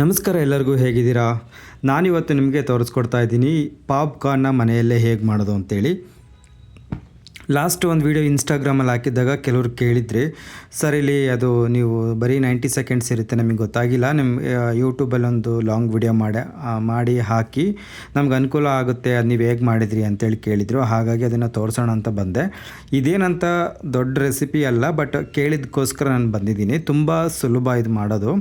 ನಮಸ್ಕಾರ ಎಲ್ಲರಿಗೂ ಹೇಗಿದ್ದೀರಾ? ನಾನಿವತ್ತು ನಿಮಗೆ ತೋರಿಸ್ಕೊಡ್ತಾ ಇದ್ದೀನಿ ಪಾಪ್ಕಾರ್ನ್ನ ಮನೆಯಲ್ಲೇ ಹೇಗೆ ಮಾಡೋದು ಅಂತೇಳಿ. ಲಾಸ್ಟ್ ಒಂದು ವೀಡಿಯೋ ಇನ್ಸ್ಟಾಗ್ರಾಮಲ್ಲಿ ಹಾಕಿದ್ದಾಗ ಕೆಲವರು ಕೇಳಿದ್ರಿ, ಸರ್ ಇಲ್ಲಿ ಅದು ನೀವು ಬರೀ ನೈಂಟಿ ಸೆಕೆಂಡ್ಸ್ ಇರುತ್ತೆ, ನಮಗೆ ಗೊತ್ತಾಗಿಲ್ಲ. ನಿಮ್ಮ ಯೂಟ್ಯೂಬಲ್ಲಿ ಒಂದು ಲಾಂಗ್ ವಿಡಿಯೋ ಮಾಡಿ ಮಾಡಿ ಹಾಕಿ, ನಮ್ಗೆ ಅನುಕೂಲ ಆಗುತ್ತೆ, ಅದು ನೀವು ಹೇಗೆ ಮಾಡಿದ್ರಿ ಅಂತೇಳಿ ಕೇಳಿದರು. ಹಾಗಾಗಿ ಅದನ್ನು ತೋರಿಸೋಣ ಅಂತ ಬಂದೆ. ಇದೇನಂತ ದೊಡ್ಡ ರೆಸಿಪಿ ಅಲ್ಲ ಬಟ್ ಕೇಳಿದ್ದಕ್ಕೋಸ್ಕರ ನಾನು ಬಂದಿದ್ದೀನಿ. ತುಂಬ ಸುಲಭ ಇದು ಮಾಡೋದು.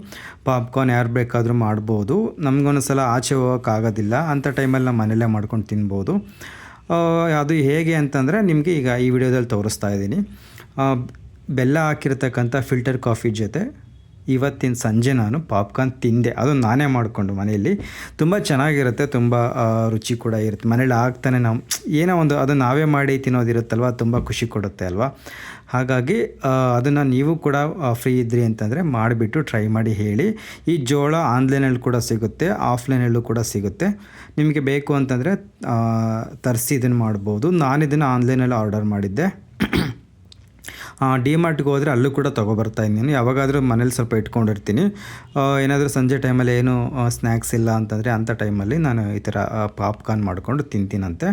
ಪಾಪ್ಕಾರ್ನ್ ಯಾರು ಬೇಕಾದರೂ ಮಾಡ್ಬೋದು. ನಮಗೊಂದ್ಸಲ ಆಚೆ ಹೋಗೋಕ್ಕಾಗೋದಿಲ್ಲ ಅಂಥ ಟೈಮಲ್ಲಿ ನಾವು ಮನೇಲೇ ಮಾಡ್ಕೊಂಡು ತಿನ್ಬೋದು. ಅದು ಹೇಗೆ ಅಂತಂದರೆ ನಿಮಗೆ ಈಗ ಈ ವಿಡಿಯೋದಲ್ಲಿ ತೋರಿಸ್ತಾ ಇದ್ದೀನಿ. ಬೆಲ್ಲ ಹಾಕಿರ್ತಕ್ಕಂಥ ಫಿಲ್ಟರ್ ಕಾಫಿ ಜೊತೆ ಇವತ್ತಿನ ಸಂಜೆ ನಾನು ಪಾಪ್ಕಾರ್ನ್ ತಿಂದೆ. ಅದು ನಾನೇ ಮಾಡಿಕೊಂಡು ಮನೆಯಲ್ಲಿ. ತುಂಬ ಚೆನ್ನಾಗಿರುತ್ತೆ, ತುಂಬ ರುಚಿ ಕೂಡ ಇರುತ್ತೆ. ಮನೇಲಿ ಆಗ್ತಾನೆ ನಾವು, ಏನೋ ಒಂದು ಅದು ನಾವೇ ಮಾಡಿ ತಿನ್ನೋದಿರುತ್ತಲ್ವ, ತುಂಬ ಖುಷಿ ಕೊಡುತ್ತೆ ಅಲ್ವಾ? ಹಾಗಾಗಿ ಅದನ್ನು ನೀವು ಕೂಡ ಫ್ರೀ ಇದ್ರಿ ಅಂತಂದರೆ ಮಾಡಿಬಿಟ್ಟು ಟ್ರೈ ಮಾಡಿ ಹೇಳಿ. ಈ ಜೋಳ ಆನ್ಲೈನಲ್ಲಿ ಕೂಡ ಸಿಗುತ್ತೆ ಆಫ್ಲೈನಲ್ಲೂ ಕೂಡ ಸಿಗುತ್ತೆ. ನಿಮಗೆ ಬೇಕು ಅಂತಂದರೆ ತರಿಸಿ ಇದನ್ನು ಮಾಡ್ಬೋದು. ನಾನು ಇದನ್ನು ಆನ್ಲೈನಲ್ಲಿ ಆರ್ಡರ್ ಮಾಡಿದ್ದೆ. ಡಿ ಮಾರ್ಟ್ಗೆ ಹೋದರೆ ಅಲ್ಲೂ ಕೂಡ ಇದ್ದೀನಿ. ಯಾವಾಗಾದರೂ ಮನೇಲಿ ಸ್ವಲ್ಪ ಇಟ್ಕೊಂಡಿರ್ತೀನಿ. ಏನಾದರೂ ಸಂಜೆ ಟೈಮಲ್ಲಿ ಏನು ಸ್ನ್ಯಾಕ್ಸ್ ಇಲ್ಲ ಅಂತಂದರೆ ಅಂಥ ಟೈಮಲ್ಲಿ ನಾನು ಈ ಥರ ಪಾಪ್ಕಾರ್ನ್ ಮಾಡಿಕೊಂಡು ತಿಂತೀನಂತೆ.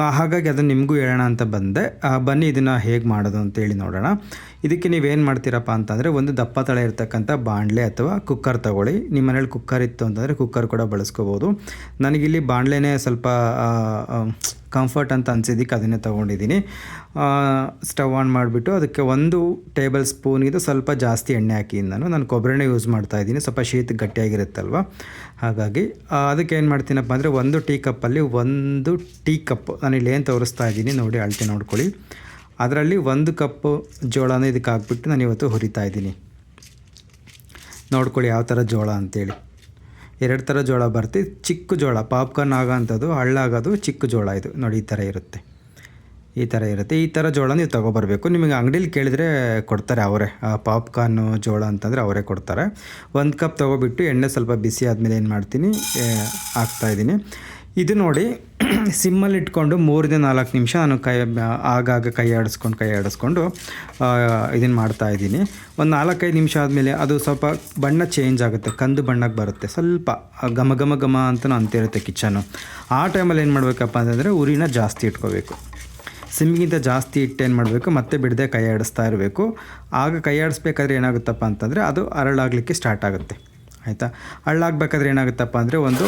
ಹಾಗಾಗಿ ಅದನ್ನು ನಿಮಗೂ ಹೇಳೋಣ ಅಂತ ಬಂದೆ. ಬನ್ನಿ ಇದನ್ನು ಹೇಗೆ ಮಾಡೋದು ಅಂತೇಳಿ ನೋಡೋಣ. ಇದಕ್ಕೆ ನೀವೇನು ಮಾಡ್ತೀರಪ್ಪ ಅಂತಂದರೆ ಒಂದು ದಪ್ಪ ತಳ ಇರ್ತಕ್ಕಂಥ ಬಾಣಲೆ ಅಥವಾ ಕುಕ್ಕರ್ ತಗೊಳ್ಳಿ. ನಿಮ್ಮ ಮನೇಲಿ ಕುಕ್ಕರ್ ಇತ್ತು ಅಂತಂದರೆ ಕುಕ್ಕರ್ ಕೂಡ ಬಳಸ್ಕೋಬೋದು. ನನಗಿಲ್ಲಿ ಬಾಣಲೆನೇ ಸ್ವಲ್ಪ ಕಂಫರ್ಟ್ ಅಂತ ಅನ್ಸಿದ್ದಕ್ಕೆ ಅದನ್ನೇ ತೊಗೊಂಡಿದ್ದೀನಿ. ಸ್ಟವ್ ಆನ್ ಮಾಡಿಬಿಟ್ಟು ಅದಕ್ಕೆ ಒಂದು ಟೇಬಲ್ ಸ್ಪೂನಿಗೆ ಸ್ವಲ್ಪ ಜಾಸ್ತಿ ಎಣ್ಣೆ ಹಾಕಿ ನಾನು ನಾನು ಕೊಬ್ಬರಿನೇ ಯೂಸ್ ಮಾಡ್ತಾ ಇದ್ದೀನಿ. ಸ್ವಲ್ಪ ಶೀತ ಗಟ್ಟಿಯಾಗಿರುತ್ತಲ್ವ? ಹಾಗಾಗಿ ಅದಕ್ಕೆ ಏನು ಮಾಡ್ತೀನಪ್ಪ ಅಂದರೆ ಒಂದು ಟೀ ಕಪ್ಪಲ್ಲಿ ಒಂದು ಟೀ ಕಪ್ ನಾನು ಇಲ್ಲಿ ಏನು ತೋರಿಸ್ತಾ ಇದ್ದೀನಿ ನೋಡಿ, ಅಳತೆ ನೋಡ್ಕೊಳ್ಳಿ. ಅದರಲ್ಲಿ ಒಂದು ಕಪ್ಪು ಜೋಳನ ಇದಕ್ಕೆ ಹಾಕ್ಬಿಟ್ಟು ನಾನು ಇವತ್ತು ಹುರಿತಾ ಇದ್ದೀನಿ. ನೋಡ್ಕೊಳ್ಳಿ ಯಾವ ಥರ ಜೋಳ ಅಂತೇಳಿ. ಎರಡು ಥರ ಜೋಳ ಬರ್ತಿ. ಚಿಕ್ಕ ಜೋಳ ಪಾಪ್ಕಾರ್ನ್ ಆಗೋಂಥದ್ದು, ಹಳ್ಳಾಗೋದು, ಚಿಕ್ಕ ಜೋಳ ಇದು. ನೋಡಿ, ಈ ಥರ ಇರುತ್ತೆ. ಈ ಥರ ಇರುತ್ತೆ. ಈ ಥರ ಜೋಳ ನೀವು ತೊಗೊಬರ್ಬೇಕು. ನಿಮಗೆ ಅಂಗಡೀಲಿ ಕೇಳಿದರೆ ಕೊಡ್ತಾರೆ ಅವರೇ. ಆ ಪಾಪ್ಕಾರ್ನು ಜೋಳ ಅಂತಂದರೆ ಅವರೇ ಕೊಡ್ತಾರೆ. ಒಂದು ಕಪ್ ತೊಗೊಬಿಟ್ಟು ಎಣ್ಣೆ ಸ್ವಲ್ಪ ಬಿಸಿ ಆದಮೇಲೆ ಏನು ಮಾಡ್ತೀನಿ ಹಾಕ್ತಾಯಿದ್ದೀನಿ ಇದು ನೋಡಿ, ಸಿಮ್ಮಲ್ಲಿ ಇಟ್ಕೊಂಡು ಮೂರಿಂದ ನಾಲ್ಕು ನಿಮಿಷ ನಾನು ಕೈ, ಆಗಾಗ ಕೈ ಆಡಿಸ್ಕೊಂಡು ಕೈ ಆಡಿಸ್ಕೊಂಡು ಇದನ್ನು ಮಾಡ್ತಾ ಇದ್ದೀನಿ. ಒಂದು ನಾಲ್ಕೈದು ನಿಮಿಷ ಆದಮೇಲೆ ಅದು ಸ್ವಲ್ಪ ಬಣ್ಣ ಚೇಂಜ್ ಆಗುತ್ತೆ, ಕಂದು ಬಣ್ಣಕ್ಕೆ ಬರುತ್ತೆ. ಸ್ವಲ್ಪ ಘಮ ಘಮ ಘಮ ಅಂತ ಅಂತಿರುತ್ತೆ ಕಿಚನು ಆ ಟೈಮಲ್ಲಿ ಏನು ಮಾಡಬೇಕಪ್ಪ ಅಂತಂದರೆ ಉರಿನ ಜಾಸ್ತಿ ಇಟ್ಕೋಬೇಕು. ಸಿಮ್ಗಿಂತ ಜಾಸ್ತಿ ಇಟ್ಟು ಏನು ಮಾಡಬೇಕು, ಮತ್ತೆ ಬಿಡದೆ ಕೈ ಆಡಿಸ್ತಾ ಇರಬೇಕು. ಆಗ ಕೈ ಆಡಿಸ್ಬೇಕಾದ್ರೆ ಏನಾಗುತ್ತಪ್ಪ ಅಂತಂದರೆ ಅದು ಅರಳಾಗಲಿಕ್ಕೆ ಸ್ಟಾರ್ಟ್ ಆಗುತ್ತೆ. ಆಯಿತಾ? ಹಳ್ಳಾಗಬೇಕಾದ್ರೆ ಏನಾಗುತ್ತಪ್ಪ ಅಂದರೆ ಒಂದು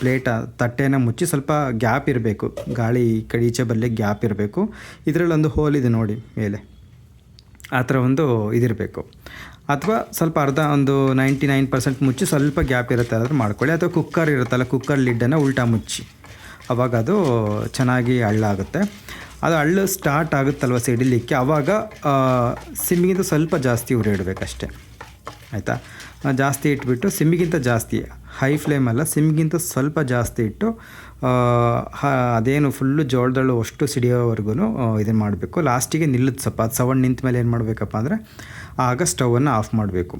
ಪ್ಲೇಟ್ ತಟ್ಟೆನ ಮುಚ್ಚಿ ಸ್ವಲ್ಪ ಗ್ಯಾಪ್ ಇರಬೇಕು. ಗಾಳಿ ಕಡೀಚೆ ಬರಲಿಕ್ಕೆ ಗ್ಯಾಪ್ ಇರಬೇಕು. ಇದರಲ್ಲಿ ಒಂದು ಹೋಲ್ ಇದೆ ನೋಡಿ ಮೇಲೆ. ಆ ಥರ ಒಂದು ಇದಿರಬೇಕು. ಅಥವಾ ಸ್ವಲ್ಪ ಅರ್ಧ ಒಂದು ನೈಂಟಿ ನೈನ್ ಪರ್ಸೆಂಟ್ ಮುಚ್ಚಿ ಸ್ವಲ್ಪ ಗ್ಯಾಪ್ ಇರುತ್ತೆ ಅದ್ರ ಮಾಡ್ಕೊಳ್ಳಿ. ಅಥವಾ ಕುಕ್ಕರ್ ಇರುತ್ತಲ್ಲ ಕುಕ್ಕರ್ ಲಿಡ್ಡನ್ನು ಉಲ್ಟಾ ಮುಚ್ಚಿ. ಅವಾಗ ಅದು ಚೆನ್ನಾಗಿ ಹಳ್ಳಾಗುತ್ತೆ ಅದು ಹಳ್ಳು ಸ್ಟಾರ್ಟ್ ಆಗುತ್ತಲ್ವ ಸಿಡಿಲಿಕ್ಕೆ? ಆವಾಗ ಸಿಮ್ಮಿಗಿಂತ ಸ್ವಲ್ಪ ಜಾಸ್ತಿ ಉರಿ ಇಡಬೇಕಷ್ಟೆ ಆಯಿತಾ? ಜಾಸ್ತಿ ಇಟ್ಬಿಟ್ಟು ಸಿಮ್ಮಿಗಿಂತ ಜಾಸ್ತಿ, ಹೈ ಫ್ಲೇಮಲ್ಲ ಸಿಮ್ಗಿಂತ ಸ್ವಲ್ಪ ಜಾಸ್ತಿ ಇಟ್ಟು ಅದೇನು ಫುಲ್ಲು ಜೋಳದಳು ಅಷ್ಟು ಸಿಡಿಯೋವರೆಗೂ ಇದನ್ನು ಮಾಡಬೇಕು. ಲಾಸ್ಟಿಗೆ ನಿಲ್ಲುತ್ತೆ ಸ್ವಲ್ಪ. ಅದು ಸವಣ್ಣ ನಿಂತ ಮೇಲೆ ಏನು ಮಾಡಬೇಕಪ್ಪ ಅಂದರೆ, ಆಗ ಸ್ಟವನ್ನು ಆಫ್ ಮಾಡಬೇಕು.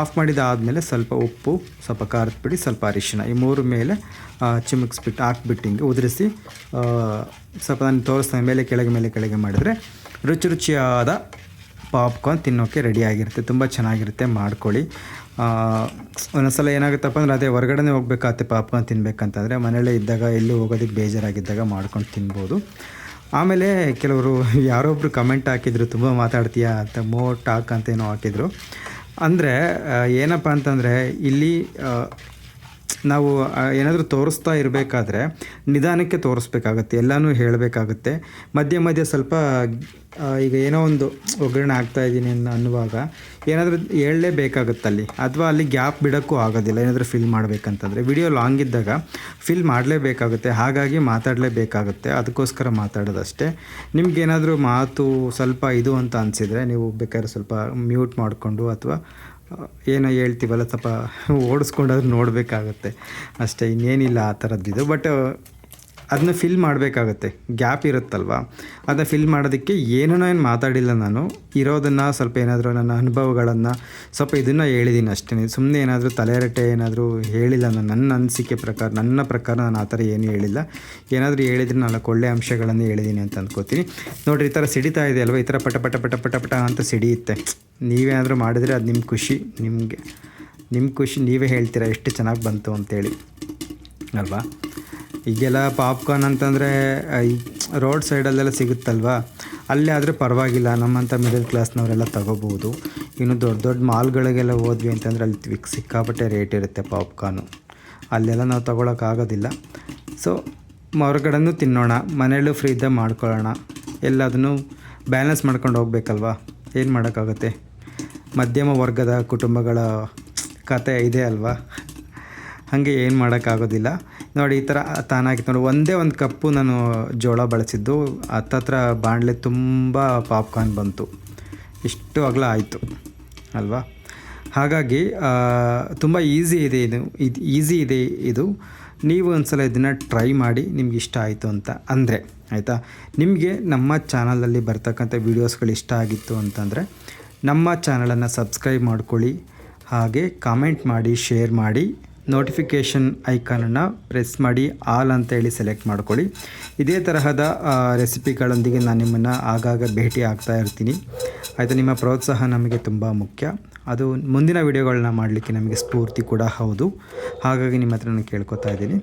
ಆಫ್ ಮಾಡಿದಾದಮೇಲೆ ಸ್ವಲ್ಪ ಉಪ್ಪು, ಸ್ವಲ್ಪ ಖಾರದ ಪುಡಿ, ಸ್ವಲ್ಪ ಅರಿಶಿನ ಈ ಮೂರು ಮೇಲೆ ಚಿಮುಕ್ಸ್ಬಿಟ್ಟು ಹಾಕ್ಬಿಟ್ಟು ಹಿಂಗೆ ಉದುರಿಸಿ ಸ್ವಲ್ಪ ನಾನು ತೋರಿಸ್ತೇನೆ, ಮೇಲೆ ಕೆಳಗೆ ಮೇಲೆ ಕೆಳಗೆ ಮಾಡಿದರೆ ರುಚಿ ರುಚಿಯಾದ ಪಾಪ್ಕಾರ್ನ್ ತಿನ್ನೋಕ್ಕೆ ರೆಡಿಯಾಗಿರುತ್ತೆ ತುಂಬ ಚೆನ್ನಾಗಿರುತ್ತೆ. ಮಾಡ್ಕೊಳ್ಳಿ. ಒಂದೊಂದ್ಸಲ ಏನಾಗುತ್ತಪ್ಪ ಅಂದರೆ ಅದೇ ಹೊರಗಡೆನೇ ಹೋಗ್ಬೇಕಾಗತ್ತೆ ಪಾಪ್ಕಾರ್ನ್ ತಿನ್ಬೇಕಂತಂದರೆ ಮನೆಯಲ್ಲೇ ಇದ್ದಾಗ ಎಲ್ಲೂ ಹೋಗೋದಕ್ಕೆ ಬೇಜಾರಾಗಿದ್ದಾಗ ಮಾಡ್ಕೊಂಡು ತಿನ್ಬೋದು. ಆಮೇಲೆ ಕೆಲವರು ಯಾರೊಬ್ಬರು ಕಮೆಂಟ್ ಹಾಕಿದ್ರು, ತುಂಬ ಮಾತಾಡ್ತೀಯಾ ಅಂತ ಮೋ ಟಾಕ್ ಅಂತ ಏನೋ ಹಾಕಿದ್ರು. ಅಂದರೆ ಏನಪ್ಪ ಅಂತಂದರೆ ಇಲ್ಲಿ ನಾವು ಏನಾದರೂ ತೋರಿಸ್ತಾ ಇರಬೇಕಾದ್ರೆ ನಿಧಾನಕ್ಕೆ ತೋರಿಸ್ಬೇಕಾಗತ್ತೆ, ಎಲ್ಲನೂ ಹೇಳಬೇಕಾಗುತ್ತೆ. ಮಧ್ಯೆ ಮಧ್ಯೆ ಸ್ವಲ್ಪ ಈಗ ಏನೋ ಒಂದು ಒಗ್ಗರಣೆ ಆಗ್ತಾ ಇದ್ದೀನಿ ಅನ್ನೋ ಅನ್ನುವಾಗ ಏನಾದರೂ ಹೇಳಲೇಬೇಕಾಗುತ್ತೆ ಅಲ್ಲಿ ಅಥವಾ ಅಲ್ಲಿ ಗ್ಯಾಪ್ ಬಿಡೋಕ್ಕೂ ಆಗೋದಿಲ್ಲ, ಏನಾದರೂ ಫಿಲ್ ಮಾಡಬೇಕಂತಂದರೆ. ವಿಡಿಯೋ ಲಾಂಗ್ ಇದ್ದಾಗ ಫಿಲ್ ಮಾಡಲೇಬೇಕಾಗುತ್ತೆ, ಹಾಗಾಗಿ ಮಾತಾಡಲೇಬೇಕಾಗುತ್ತೆ, ಅದಕ್ಕೋಸ್ಕರ ಮಾತಾಡೋದಷ್ಟೇ. ನಿಮಗೇನಾದರೂ ಮಾತು ಸ್ವಲ್ಪ ಇದು ಅಂತ ಅನಿಸಿದರೆ ನೀವು ಬೇಕಾದ್ರೆ ಸ್ವಲ್ಪ ಮ್ಯೂಟ್ ಮಾಡಿಕೊಂಡು ಅಥವಾ ಏನೋ ಹೇಳ್ತೀವಲ್ಲ, ಸ್ವಲ್ಪ ಓಡಿಸ್ಕೊಂಡಾದ್ರೂ ನೋಡಬೇಕಾಗತ್ತೆ. ಅಷ್ಟೇ, ಇನ್ನೇನಿಲ್ಲ ಆ ಥರದ್ದಿದು ಬಟ್ ಅದನ್ನ ಫಿಲ್ ಮಾಡಬೇಕಾಗತ್ತೆ. ಗ್ಯಾಪ್ ಇರುತ್ತಲ್ವ? ಅದನ್ನ ಫಿಲ್ ಮಾಡೋದಕ್ಕೆ ಏನೋ ಏನು ಮಾತಾಡಿಲ್ಲ ನಾನು. ಇರೋದನ್ನು ಸ್ವಲ್ಪ ಏನಾದರೂ ನನ್ನ ಅನುಭವಗಳನ್ನು ಸ್ವಲ್ಪ ಇದನ್ನು ಹೇಳಿದ್ದೀನಿ ಅಷ್ಟೇ. ಸುಮ್ಮನೆ ಏನಾದರೂ ತಲೆರಟೆ ಏನಾದರೂ ಹೇಳಿಲ್ಲ ನಾನು. ನನ್ನ ಅನಿಸಿಕೆ ಪ್ರಕಾರ, ನನ್ನ ಪ್ರಕಾರ ನಾನು ಆ ಥರ ಏನೂ ಹೇಳಿಲ್ಲ. ಏನಾದರೂ ಹೇಳಿದ್ರೆ ನಾಲ್ಕು ಒಳ್ಳೆಯ ಅಂಶಗಳನ್ನು ಹೇಳಿದ್ದೀನಿ ಅಂತ ಅಂದ್ಕೋತೀನಿ ನೋಡಿರಿ, ಈ ಥರ ಸಿಡಿತಾ ಇದೆ ಅಲ್ವಾ? ಈ ಥರ ಪಟ ಪಟ ಪಟ ಪಟ ಪಟ ಅಂತ ಸಿಡಿಯುತ್ತೆ. ನೀವೇನಾದರೂ ಮಾಡಿದರೆ ಅದು ನಿಮ್ಮ ಖುಷಿ. ನಿಮಗೆ ನಿಮ್ಮ ಖುಷಿ ನೀವೇ ಹೇಳ್ತೀರಾ ಎಷ್ಟು ಚೆನ್ನಾಗಿ ಬಂತು ಅಂತೇಳಿ. ಅಲ್ವಾ? ಈಗೆಲ್ಲ ಪಾಪ್ಕಾರ್ನ್ ಅಂತಂದರೆ ರೋಡ್ ಸೈಡಲ್ಲೆಲ್ಲ ಸಿಗುತ್ತಲ್ವಾ? ಅಲ್ಲೇ ಆದರೆ ಪರವಾಗಿಲ್ಲ. ನಮ್ಮಂಥ ಮಿಡಲ್ ಕ್ಲಾಸ್ನವರೆಲ್ಲ ತಗೋಬೋದು ಇನ್ನು ದೊಡ್ಡ ದೊಡ್ಡ ಮಾಲ್ಗಳಿಗೆಲ್ಲ ಹೋದ್ವಿ ಅಂತಂದರೆ ಅಲ್ಲಿ ಸಿಕ್ಕಾಪಟ್ಟೆ ರೇಟ್ ಇರುತ್ತೆ ಪಾಪ್ಕಾರ್ನು ಅಲ್ಲೆಲ್ಲ ನಾವು ತೊಗೊಳಕ್ಕಾಗೋದಿಲ್ಲ ಸೊ ಹೊರಗಡೆನೂ ತಿನ್ನೋಣ. ಮನೆಯಲ್ಲೂ ಫ್ರೀ ಇದ್ದಾಗ ಮಾಡ್ಕೊಳ್ಳೋಣ. ಎಲ್ಲದನ್ನು ಬ್ಯಾಲೆನ್ಸ್ ಮಾಡ್ಕೊಂಡು ಹೋಗ್ಬೇಕಲ್ವಾ? ಏನು ಮಾಡೋಕ್ಕಾಗತ್ತೆ? ಮಧ್ಯಮ ವರ್ಗದ ಕುಟುಂಬಗಳ ಕತೆ ಇದೆ ಅಲ್ವಾ? ಹಾಗೆ ಏನು ಮಾಡೋಕ್ಕಾಗೋದಿಲ್ಲ. ನೋಡಿ, ಈ ಥರ ತಾನಾಗಿತ್ತು ನೋಡಿ ಒಂದೇ ಒಂದು ಕಪ್ಪು ನಾನು ಜೋಳ ಬಳಸಿದ್ದು. ಹತ್ತತ್ರ ಬಾಣಲೆ ತುಂಬ ಪಾಪ್ಕಾರ್ನ್ ಬಂತು. ಇಷ್ಟು ಅಗಲ ಆಯಿತು, ಅಲ್ವಾ? ಹಾಗಾಗಿ ತುಂಬ ಈಸಿ ಇದೆ ಇದು. ಇದು ಈಸಿ ಇದೆ ಇದು. ನೀವು ಒಂದ್ಸಲ ಇದನ್ನು ಟ್ರೈ ಮಾಡಿ, ನಿಮ್ಗೆ ಇಷ್ಟ ಆಯಿತು ಅಂತ ಅಂದರೆ, ಆಯಿತಾ? ನಿಮಗೆ ನಮ್ಮ ಚಾನಲಲ್ಲಿ ಬರ್ತಕ್ಕಂಥ ವೀಡಿಯೋಸ್ಗಳು ಇಷ್ಟ ಆಗಿತ್ತು ಅಂತಂದರೆ, ನಮ್ಮ ಚಾನಲನ್ನು ಸಬ್ಸ್ಕ್ರೈಬ್ ಮಾಡ್ಕೊಳ್ಳಿ. ಹಾಗೆ ಕಾಮೆಂಟ್ ಮಾಡಿ, ಶೇರ್ ಮಾಡಿ. ನೋಟಿಫಿಕೇಷನ್ ಐಕಾನನ್ನು ಪ್ರೆಸ್ ಮಾಡಿ ಆಲ್ ಅಂತೇಳಿ ಸೆಲೆಕ್ಟ್ ಮಾಡ್ಕೊಳ್ಳಿ. ಇದೇ ತರಹದ ರೆಸಿಪಿಗಳೊಂದಿಗೆ ನಾನು ನಿಮ್ಮನ್ನು ಆಗಾಗ ಭೇಟಿ ಆಗ್ತಾ ಇರ್ತೀನಿ. ಆಯಿತು, ನಿಮ್ಮ ಪ್ರೋತ್ಸಾಹ ನಮಗೆ ತುಂಬ ಮುಖ್ಯ. ಅದು ಮುಂದಿನ ವಿಡಿಯೋಗಳನ್ನ ಮಾಡಲಿಕ್ಕೆ ನಮಗೆ ಸ್ಫೂರ್ತಿ ಕೂಡ ಹೌದು. ಹಾಗಾಗಿ ನಿಮ್ಮ ಹತ್ರ ನಾನು ಕೇಳ್ಕೊತಾ ಇದ್ದೀನಿ.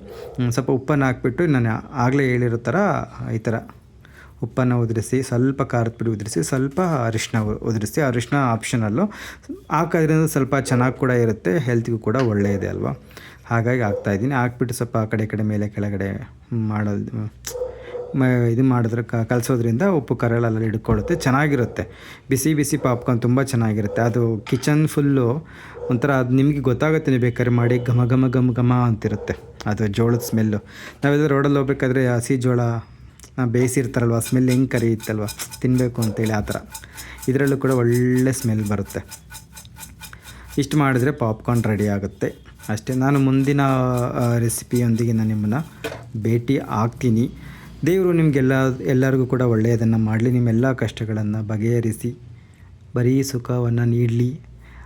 ಸ್ವಲ್ಪ ಉಪ್ಪನ್ನು ಹಾಕ್ಬಿಟ್ಟು ನಾನು ಆಗಲೇ ಹೇಳಿರೋ ಥರ ಈ ಥರ ಉಪ್ಪನ್ನು ಉದುರಿಸಿ, ಸ್ವಲ್ಪ ಖಾರದ ಪುಡಿ ಉದುರಿಸಿ, ಸ್ವಲ್ಪ ಅರಿಶಿನ ಉದುರಿಸಿ ಅರಿಶಿನ ಆಪ್ಷನಲ್ಲು ಹಾಕೋದ್ರಿಂದ ಸ್ವಲ್ಪ ಚೆನ್ನಾಗಿ ಕೂಡ ಇರುತ್ತೆ ಹೆಲ್ತಿಗೂ ಕೂಡ ಒಳ್ಳೆಯದೇ ಅಲ್ವಾ? ಹಾಗಾಗಿ ಹಾಕ್ತಾಯಿದ್ದೀನಿ ಹಾಕ್ಬಿಟ್ಟು ಸ್ವಲ್ಪ ಆ ಕಡೆ ಕಡೆ ಮೇಲೆ ಕೆಳಗಡೆ ಮಾಡೋದು, ಮ, ಇದು ಮಾಡಿದ್ರೆ ಕ, ಕಲಿಸೋದ್ರಿಂದ ಉಪ್ಪು ಕರಳೆಲ್ಲ ಹಿಡ್ಕೊಳ್ಳುತ್ತೆ ಚೆನ್ನಾಗಿರುತ್ತೆ. ಬಿಸಿ ಬಿಸಿ ಪಾಪ್ಕಾರ್ನ್ ತುಂಬ ಚೆನ್ನಾಗಿರುತ್ತೆ. ಅದು ಕಿಚನ್ ಫುಲ್ಲು ಒಂಥರ ಅದು ನಿಮಗೆ ಗೊತ್ತಾಗುತ್ತೆ, ನೀವು ಬೇಕಾದ್ರೆ ಮಾಡಿ ಘಮ ಘಮ ಘಮ ಘಮ ಅಂತಿರುತ್ತೆ. ಅದು ಜೋಳದ ಸ್ಮೆಲ್ಲು ನಾವೆಲ್ಲ ರೋಡಲ್ಲಿ ಹೋಗ್ಬೇಕಾದ್ರೆ ಹಸಿ ಜೋಳ ಬೇಯಿಸಿರ್ತಾರಲ್ವ ಸ್ಮೆಲ್ ಹೆಂಗೆ ಕರಿಯುತ್ತಲ್ವ ತಿನ್ನಬೇಕು ಅಂತೇಳಿ ಆ ಥರ. ಇದರಲ್ಲೂ ಕೂಡ ಒಳ್ಳೆ ಸ್ಮೆಲ್ ಬರುತ್ತೆ. ಇಷ್ಟು ಮಾಡಿದ್ರೆ ಪಾಪ್ಕಾರ್ನ್ ರೆಡಿ ಆಗುತ್ತೆ. ಅಷ್ಟೇ, ನಾನು ಮುಂದಿನ ರೆಸಿಪಿಯೊಂದಿಗೆ ನಾನು ನಿಮ್ಮನ್ನು ಭೇಟಿ ಆಗ್ತೀನಿ. ದೇವರು ನಿಮಗೆಲ್ಲ, ಎಲ್ಲರಿಗೂ ಕೂಡ ಒಳ್ಳೆಯದನ್ನು ಮಾಡಲಿ, ನಿಮ್ಮೆಲ್ಲ ಕಷ್ಟಗಳನ್ನು ಬಗೆಹರಿಸಿ. ಬರೀ ಸುಖವನ್ನು ನೀಡಲಿ.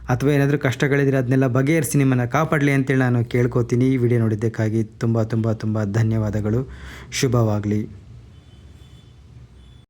ಅಥವಾ ಏನಾದರೂ ಕಷ್ಟಗಳಿದ್ರೆ ಅದನ್ನೆಲ್ಲ ಬಗೆಹರಿಸಿ ನಿಮ್ಮನ್ನು ಕಾಪಾಡಲಿ ಅಂತೇಳಿ ನಾನು ಕೇಳ್ಕೊತೀನಿ. ಈ ವಿಡಿಯೋ ನೋಡಿದ್ದಕ್ಕಾಗಿ ತುಂಬ ತುಂಬ ತುಂಬ ಧನ್ಯವಾದಗಳು. ಶುಭವಾಗಲಿ.